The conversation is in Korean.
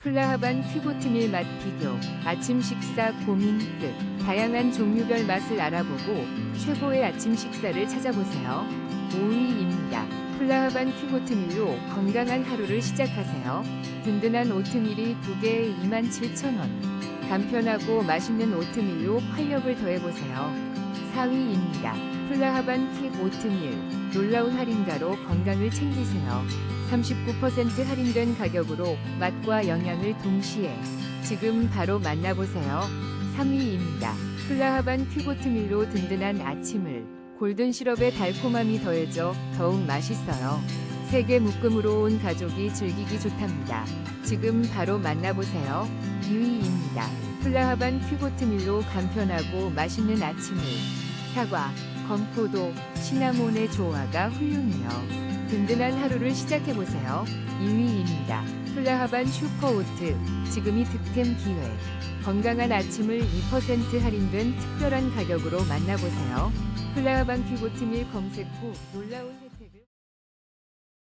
플라하반 큐보트밀 맛 비교, 아침 식사 고민 끝. 다양한 종류별 맛을 알아보고 최고의 아침 식사를 찾아보세요. 5위입니다. 플라하반 큐보트밀로 건강한 하루를 시작하세요. 든든한 오트밀이 2개에 27,000원. 간편하고 맛있는 오트밀로 활력을 더해보세요. 4위입니다. 플라하반 킥 오트밀. 놀라운 할인가로 건강을 챙기세요. 39% 할인된 가격으로 맛과 영양을 동시에 지금 바로 만나보세요. 3위입니다. 플라하반 큐보트밀로 든든한 아침을 골든 시럽의 달콤함이 더해져 더욱 맛있어요. 세계 묶음으로 온 가족이 즐기기 좋답니다. 지금 바로 만나보세요. 2위입니다. 플라하반 큐보트밀로 간편하고 맛있는 아침을 사과, 건포도, 시나몬의 조화가 훌륭해요. 든든한 하루를 시작해보세요. 1위입니다. 플라하반 슈퍼오트. 지금이 득템 기회. 건강한 아침을 2% 할인된 특별한 가격으로 만나보세요. 플라하반 큐보트밀 검색 후 놀라운 혜-